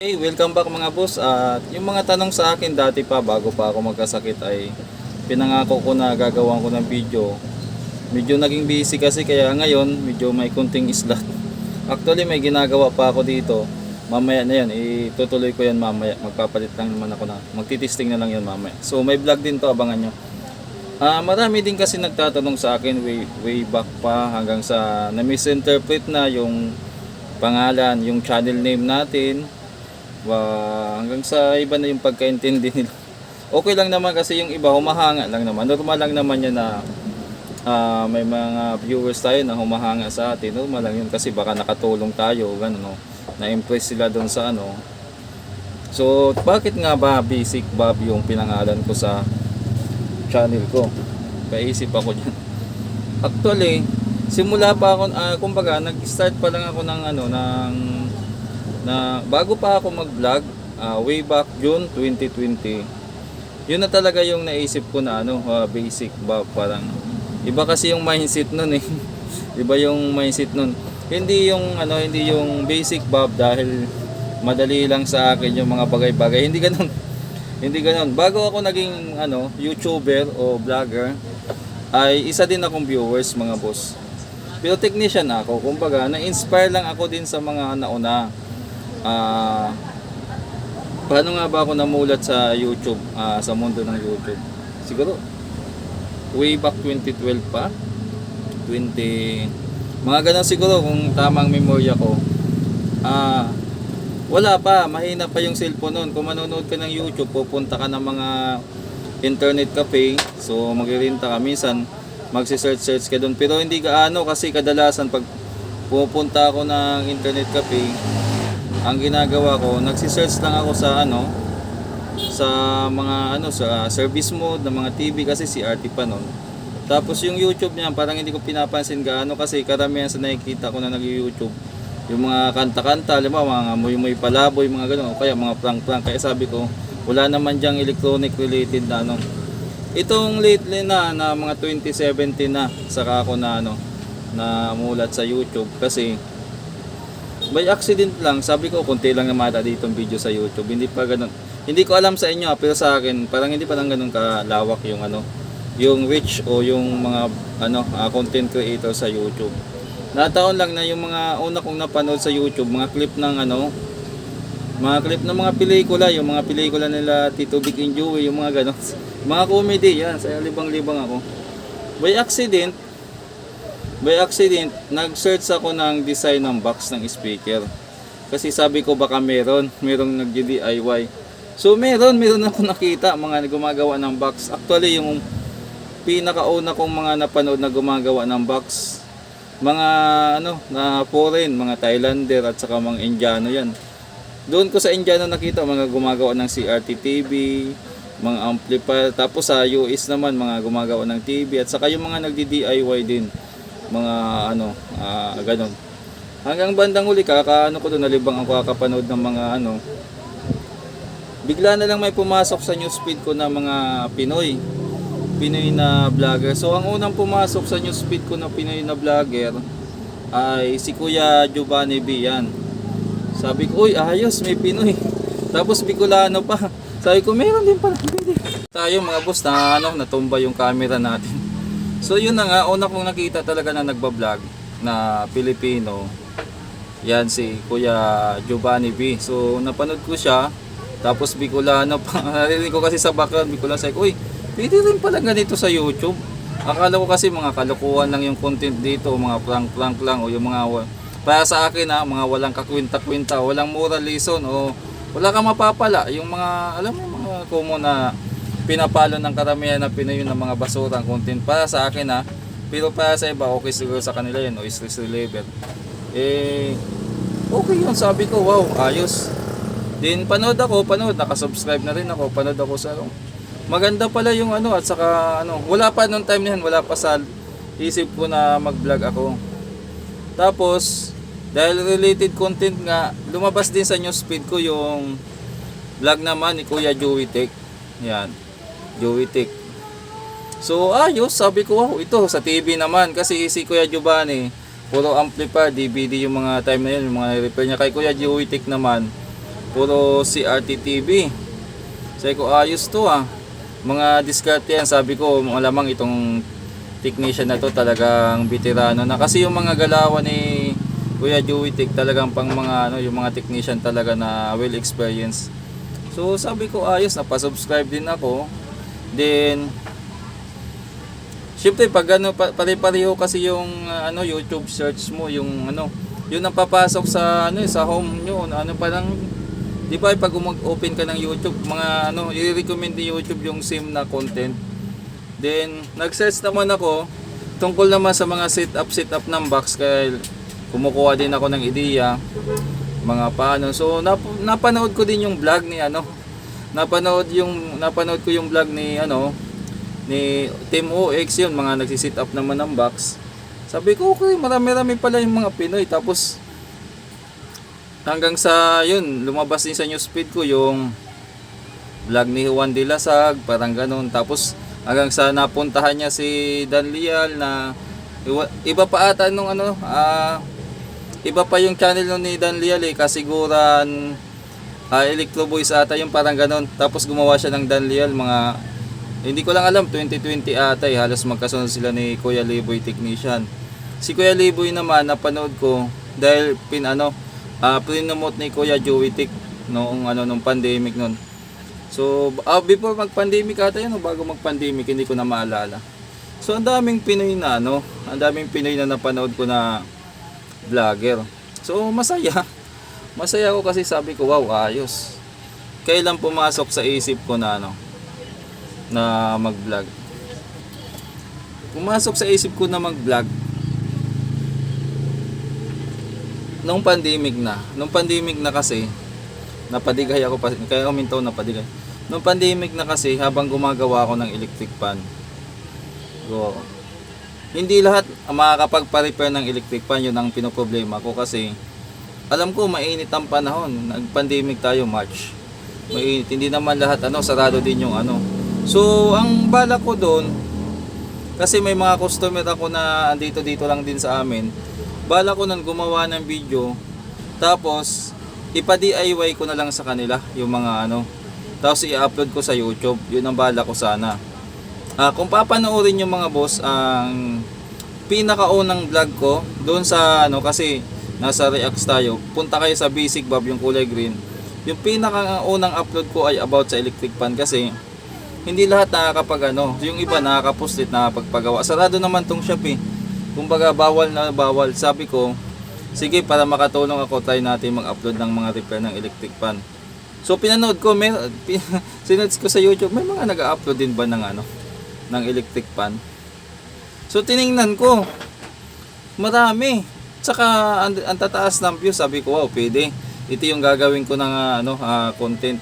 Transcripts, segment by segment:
Hey, welcome back mga boss. At yung mga tanong sa akin dati pa bago pa ako magkasakit ay pinangako ko na gagawan ko ng video. Medyo naging busy kasi kaya ngayon medyo may kunting islat. Actually may ginagawa pa ako dito. Mamaya na yan, itutuloy ko yan mamaya. Magpapalit lang naman ako na. Magtitisting na lang yan mamaya. So may vlog din to, abangan nyo. Ah, marami din kasi nagtatanong sa akin way, way back pa hanggang sa na-misinterpret na yung pangalan, yung channel name natin. Wa, hanggang sa iba na yung pagkaintindi nila. Okay lang naman kasi yung iba humahanga lang naman. Normal lang naman yan na ah, may mga viewers tayo na humahanga sa atin. Normal lang yun kasi baka nakatulong tayo, ganun, no? na-impress sila doon sa ano. So, bakit nga ba Basic Bob yung pinangalan ko sa channel ko? Paisip ako dyan. Actually, simula pa ako, ah, kumbaga, nag-start pa lang ako ng ano, ng na bago pa ako mag-vlog, ah, way back June 2020, yun na talaga yung naisip ko na ano, ah, basic ba parang iba kasi yung mindset nun eh. iba yung mindset nun. Hindi yung ano, hindi yung basic bob dahil madali lang sa akin yung mga bagay-bagay. Hindi ganoon. hindi ganoon. Bago ako naging ano, YouTuber o vlogger, ay isa din akong viewers mga boss. Pero technician ako, kumbaga, na-inspire lang ako din sa mga nauna. Ah, paano nga ba ako namulat sa YouTube, ah, sa mundo ng YouTube? Siguro, way back 2012 pa? 20... Mga ganun siguro kung tamang memorya ko. Ah, wala pa, mahina pa yung cellphone noon. Kung manonood ka ng YouTube, pupunta ka ng mga internet cafe. So, magririnta ka. Minsan, magsi-search-search ka doon. Pero hindi gaano kasi kadalasan pag pupunta ako ng internet cafe, ang ginagawa ko, nagsi-search lang ako sa ano, sa mga ano sa service mode ng mga TV kasi si RT pa noon. Tapos yung YouTube niya parang hindi ko pinapansin gaano kasi karamihan sa nakikita ko na nag-YouTube yung mga kanta-kanta, alam mo, mga muy-muy palaboy, mga gano'n, o kaya mga prank-prank. Kaya sabi ko, wala naman diyang electronic related na ano. Itong lately na, na mga 2017 na, saka ako na ano, na mulat sa YouTube kasi by accident lang, sabi ko, konti lang naman dito ang video sa YouTube. Hindi pa ganun. Hindi ko alam sa inyo, ah, pero sa akin, parang hindi pa lang ganun kalawak yung ano, yung reach o yung mga ano, ah, content creator sa YouTube. Nataon lang na yung mga una kong napanood sa YouTube, mga clip ng ano, mga clip ng mga pelikula, yung mga pelikula nila Tito Big and Joey, yung mga ganon. Mga comedy, yan, sa libang-libang ako. By accident, by accident, nag-search ako ng design ng box ng speaker. Kasi sabi ko baka meron, merong nag-DIY. So meron, meron ako nakita mga gumagawa ng box. Actually yung pinakauna kong mga napanood na gumagawa ng box, mga ano, na foreign, mga Thailander at saka mga Indiano yan. Doon ko sa Indiano nakita mga gumagawa ng CRT TV, mga amplifier, tapos sa US naman mga gumagawa ng TV at saka yung mga nagdi-DIY din mga ano, ah ganun. Hanggang bandang huli, kakaano ko doon, nalibang ako kakapanood ng mga ano. Bigla na lang may pumasok sa newsfeed ko na mga Pinoy. Pinoy na vlogger. So ang unang pumasok sa newsfeed ko na Pinoy na vlogger ay si Kuya Giovanni B. Yan. Sabi ko, uy, ayos, may Pinoy. Tapos Bicolano pa. Sabi ko, meron din pala. Tayo mga boss na ano, natumba yung camera natin. So yun na nga, una kong nakita talaga na nagbablog na Pilipino. Yan si Kuya Giovanni B. So napanood ko siya. Tapos Bicolano pa. Narinig ko kasi sa background Bicolano. Sabi uy, pwede rin pala ganito sa YouTube. Akala ko kasi mga kalukuhan lang yung content dito. Mga prank-prank lang o yung mga... Para sa akin ha, mga walang kakwinta-kwinta, walang moral lesson o wala kang mapapala. Yung mga, alam mo, mga common na pinapalo ng karamihan na Pinoy ng mga basurang content para sa akin ha. Pero para sa iba, okay siguro sa kanila yun o stress reliever. Eh, okay yun. Sabi ko, wow, ayos. Din panood ako, panood, nakasubscribe na rin ako, panood ako sa ano. Maganda pala yung ano at saka ano, wala pa nung time na yan, wala pa sa isip ko na mag-vlog ako. Tapos, dahil related content nga, lumabas din sa newsfeed ko yung vlog naman ni Kuya Joey Tech. Yan, Joey. So ayos, sabi ko, wow, ito sa TV naman kasi si Kuya Giovanni, puro amplifier, DVD yung mga time na yun, yung mga repair niya. Kay Kuya Joey naman, Puro CRT TV. Sabi ko, ayos to ah. Mga diskarte yan, sabi ko, malamang itong technician na to talagang veterano na. Kasi yung mga galawan ni Kuya Joey talagang pang mga ano, yung mga technician talaga na well experienced. So sabi ko ayos, napasubscribe din ako. Then Siyempre pag ano pa- pare-pareho kasi yung uh, ano YouTube search mo yung ano yun ang papasok sa ano eh, sa home nyo. Ano parang di ba pag umag-open ka ng YouTube mga ano i-recommend ni YouTube yung sim na content. Then nag-search naman ako tungkol naman sa mga setup setup ng box kaya kumukuha din ako ng ideya mga paano. So nap- napanood ko din yung vlog ni ano napanood yung napanood ko yung vlog ni ano ni Team OX yun, mga nagsisit up naman ng box. Sabi ko, okay, marami-rami pala yung mga Pinoy. Tapos, hanggang sa yun, lumabas din sa newsfeed ko yung vlog ni Juan de Lasag, parang ganun. Tapos, hanggang sa napuntahan niya si Dan Lial na iba pa ata nung ano, ah, iba pa yung channel nun ni Dan Lial eh, kasiguran ah, Electro Boys ata yung parang ganun. Tapos gumawa siya ng Dan Lial, mga hindi ko lang alam, 2020 ata eh, halos magkasunod sila ni Kuya Liboy Technician. Si Kuya Liboy naman, napanood ko dahil pin ano, ah pinomote ni Kuya Joey Tech noong ano nung pandemic noon. So, ah, before mag-pandemic ata yun, bago mag-pandemic, hindi ko na maalala. So, ang daming Pinoy na ano, ang daming Pinoy na napanood ko na vlogger. So, masaya. Masaya ako kasi sabi ko, wow, ayos. Kailan pumasok sa isip ko na ano, na mag-vlog. Pumasok sa isip ko na mag-vlog nung pandemic na. Nung pandemic na kasi, napadigay ako pa, kaya umintaw napadigay. Nung pandemic na kasi, habang gumagawa ako ng electric fan, go, hindi lahat makakapagpa-repair ng electric fan, yun ang pinoproblema ko kasi alam ko mainit ang panahon, nag-pandemic tayo March. Mainit, hindi naman lahat ano, sarado din yung ano, So, ang bala ko doon, kasi may mga customer ako na andito dito lang din sa amin. Bala ko nun gumawa ng video, tapos ipa-DIY ko na lang sa kanila yung mga ano. Tapos i-upload ko sa YouTube. Yun ang bala ko sana. Ah, kung papanoorin yung mga boss ang pinakaunang vlog ko doon sa ano kasi nasa Reacts tayo. Punta kayo sa Basic Bob yung kulay green. Yung pinakaunang upload ko ay about sa electric fan kasi hindi lahat nakakapag ano, yung iba nakakapuslit nakapagpagawa. Sarado naman tong shop eh. Kumbaga bawal na bawal. Sabi ko, sige para makatulong ako try natin mag-upload ng mga repair ng electric fan. So pinanood ko, may pin, ko sa YouTube, may mga nag-upload din ba ng ano, ng electric fan. So tiningnan ko, marami. Tsaka ang, ang tataas ng views, sabi ko, wow, pwede. Ito yung gagawin ko ng ah, ano, ah, content.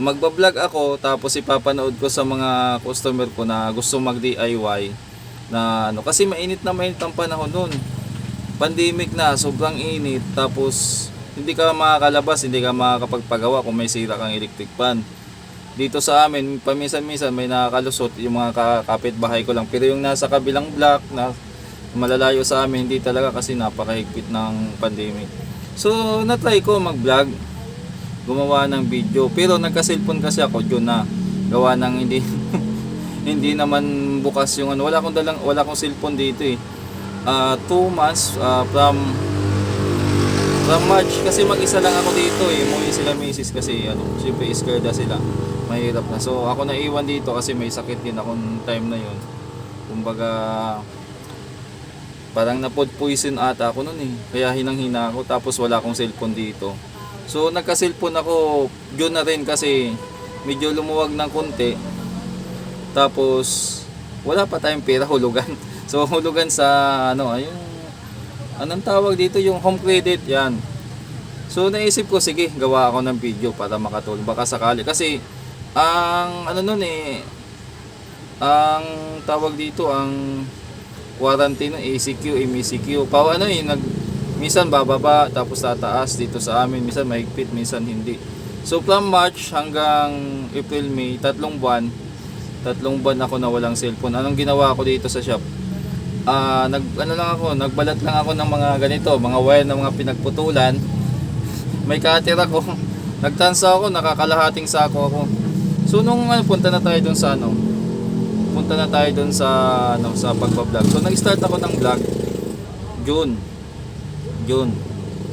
Magbablog ako tapos ipapanood ko sa mga customer ko na gusto mag DIY na ano. Kasi mainit na mainit ang panahon noon pandemic na sobrang init tapos hindi ka makakalabas hindi ka makakapagpagawa kung may sira kang electric fan. Dito sa amin paminsan-minsan may nakakalusot yung mga ka- kapitbahay ko lang. Pero yung nasa kabilang block na malalayo sa amin hindi talaga kasi napakahigpit ng pandemic so na-try ko mag-vlog gumawa ng video. Pero nagka-cellphone kasi ako yun na gawa ng hindi hindi naman bukas yung ano. Wala akong dalang wala akong cellphone dito eh. Ah, two months ah, from from March kasi mag-isa lang ako dito eh. Umuwi sila misis kasi ano, syempre scared na sila. Mahirap na. So ako naiwan dito kasi may sakit din ako nung time na yun. Kumbaga parang na-food poison ata ako noon eh. Kaya hinang-hina ako tapos wala akong cellphone dito. So nagka-cellphone ako yun na rin kasi medyo lumuwag ng konti. Tapos wala pa tayong pera hulugan. So hulugan sa ano, ayun anong tawag dito yung home credit yan. So naisip ko sige, gawa ako ng video para makatulong baka sakali kasi ang ano nun eh ang tawag dito ang warranty ng ACQ, MECQ. Pa ano eh nag minsan bababa tapos tataas dito sa amin, minsan mahigpit, minsan hindi. So from March hanggang April, May, tatlong buwan, tatlong buwan ako na walang cellphone. Anong ginawa ko dito sa shop? Ah, nag ano lang ako, nagbalat lang ako ng mga ganito, mga wire ng mga pinagputulan. May cutter ako. Nagtansa ako, nakakalahating sako ako. So nung ano, punta na tayo dun sa ano, punta na tayo dun sa ano, sa pagba-vlog. So nag-start ako ng vlog June. June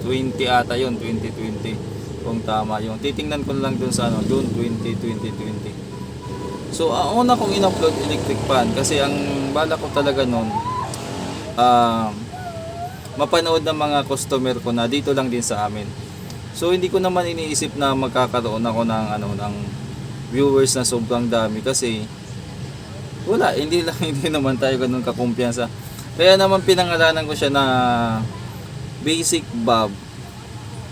20 ata yun, 2020. Kung tama yung titingnan ko lang dun sa ano, June 20, 2020. So ang una kong in-upload electric fan kasi ang bala ko talaga noon um, mapanood ng mga customer ko na dito lang din sa amin. So hindi ko naman iniisip na magkakaroon ako ng ano ng viewers na sobrang dami kasi wala, hindi lang hindi naman tayo ganun kakumpiyansa. Kaya naman pinangalanan ko siya na Basic Bob.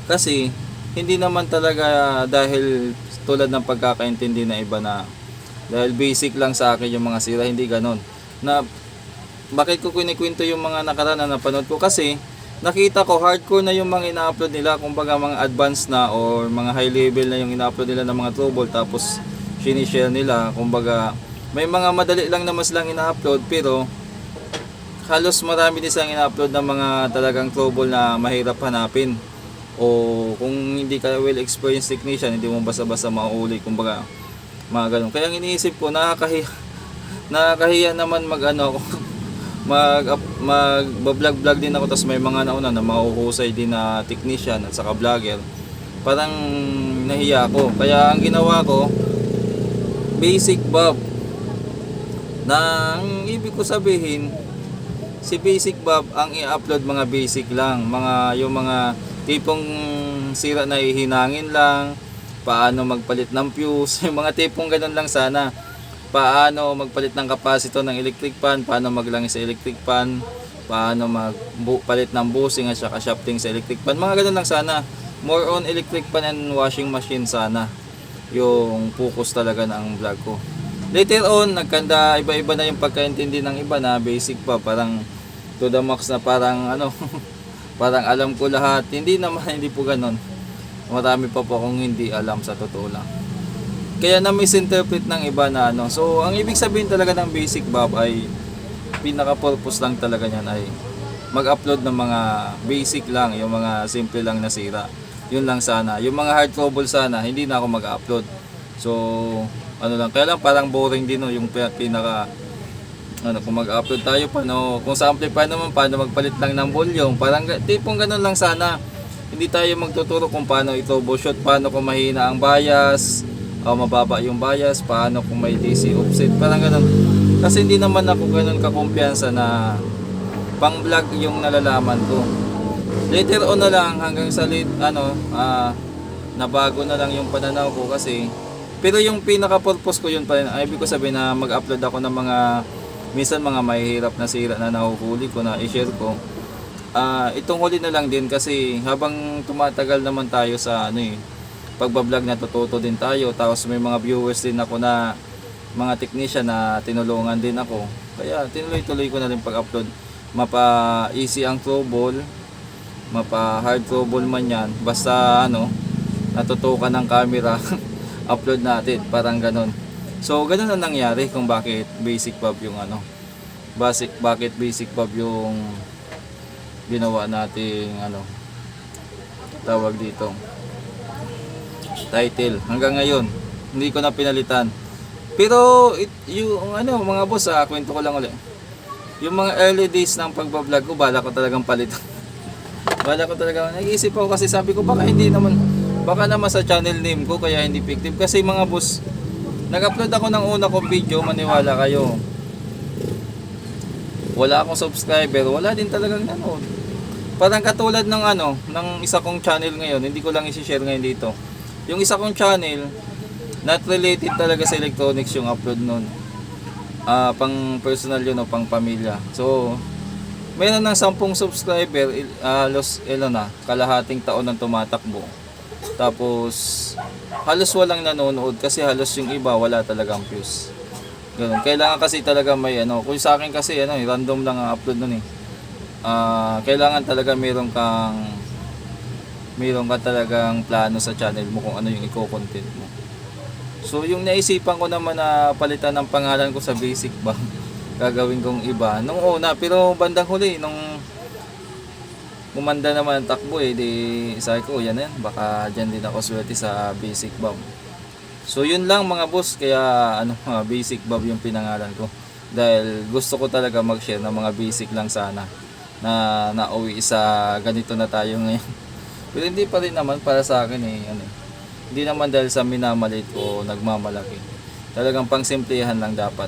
Kasi hindi naman talaga dahil tulad ng pagkakaintindi na iba na dahil basic lang sa akin yung mga sira, hindi ganun. Na bakit ko kinikwento yung mga nakaraan na napanood ko kasi nakita ko hardcore na yung mga ina-upload nila kumbaga mga advanced na or mga high level na yung ina-upload nila ng mga trouble tapos sinishare nila kumbaga may mga madali lang na mas lang ina-upload pero halos marami din silang ina-upload ng mga talagang trouble na mahirap hanapin. O kung hindi ka well experienced technician hindi mo basta-basta mauuli kumbaga mga ganun. Kaya ang iniisip ko nakakahiya nakakahiya naman mag ano mag mag vlog vlog din ako tapos may mga nauna na mahuhusay din na technician at saka vlogger. Parang nahiya ako. Kaya ang ginawa ko basic bob na ang ibig ko sabihin si basic bob ang i-upload mga basic lang mga yung mga tipong sira na ihinangin lang paano magpalit ng fuse yung mga tipong ganun lang sana paano magpalit ng kapasito ng electric fan, paano maglangis sa electric fan, paano magpalit ng bushing at saka shafting sa electric fan. Mga ganun lang sana. More on electric fan and washing machine sana yung focus talaga ng vlog ko. Later on, nagkanda iba-iba na yung pagkaintindi ng iba na basic pa, parang to the max na parang ano, parang alam ko lahat. Hindi naman, hindi po ganun. Marami pa po akong hindi alam sa totoo lang kaya na misinterpret ng iba na ano. So, ang ibig sabihin talaga ng basic Bob ay pinaka-purpose lang talaga niyan ay mag-upload ng mga basic lang, yung mga simple lang na sira. Yun lang sana. Yung mga hard trouble sana, hindi na ako mag-upload. So, ano lang, kaya lang parang boring din no, yung pinaka ano, kung mag-upload tayo, paano, kung sa amplifier naman, paano magpalit lang ng volume, parang tipong ganun lang sana. Hindi tayo magtuturo kung paano i-troubleshoot, paano kung mahina ang bias, o mababa yung bias, paano kung may DC offset, parang ganun. Kasi hindi naman ako ganun kakumpiyansa na pang vlog yung nalalaman ko. Later on na lang hanggang sa late, ano, ah, nabago na lang yung pananaw ko kasi pero yung pinaka purpose ko yun pa rin, ibig ko sabihin na mag-upload ako ng mga minsan mga mahihirap na sira na nahuhuli ko na i-share ko. Ah, itong huli na lang din kasi habang tumatagal naman tayo sa ano eh, pagbablog natututo din tayo. Tapos may mga viewers din ako na mga technician na tinulungan din ako. Kaya tinuloy-tuloy ko na rin pag-upload. Mapa easy ang trouble mapa hard trouble man yan. Basta ano natutukan ng camera upload natin parang ganon so ganun ang nangyari kung bakit basic pub yung ano basic bakit basic pub yung ginawa nating ano tawag dito title. Hanggang ngayon hindi ko na pinalitan. Pero it, yung ano mga boss ah, kwento ko lang ulit. Yung mga early days ng pagbablog ko bala ko talagang palitan bala ko talaga nag-iisip ako kasi sabi ko baka hindi naman baka naman sa channel name ko kaya hindi effective kasi mga boss nag-upload ako ng una kong video maniwala kayo wala akong subscriber wala din talagang nanood parang katulad ng ano ng isa kong channel ngayon hindi ko lang i-share ngayon dito yung isa kong channel, not related talaga sa electronics yung upload nun. Ah, pang personal yun o pang pamilya. So, meron ng 10 subscriber, ah, los, ilan na, kalahating taon nang tumatakbo. Tapos, halos walang nanonood kasi halos yung iba wala talagang views. Ganun. Kailangan kasi talaga may ano, kung sa akin kasi ano, eh, random lang ang upload nun eh. Ah, kailangan talaga meron kang mayroon ka talagang plano sa channel mo kung ano yung i-content mo. So yung naisipan ko naman na palitan ng pangalan ko sa basic ba, gagawin kong iba. Nung una, pero bandang huli, nung gumanda naman ang takbo eh, di sabi ko, yan yan, baka dyan din ako swerte sa basic bob. So yun lang mga boss, kaya ano, mga basic bob yung pinangalan ko. Dahil gusto ko talaga mag-share ng mga basic lang sana na nauwi sa ganito na tayo ngayon. Pero hindi pa rin naman para sa akin eh. Ano, eh. hindi naman dahil sa minamalit ko o nagmamalaki. Talagang pang simplihan lang dapat.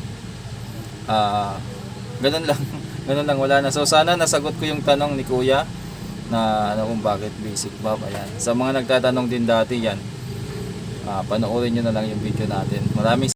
Ah, ganun lang. ganun lang wala na. So sana nasagot ko yung tanong ni Kuya na ano kung bakit basic bob. Ayan. Sa mga nagtatanong din dati yan, ah, panoorin nyo na lang yung video natin. Maraming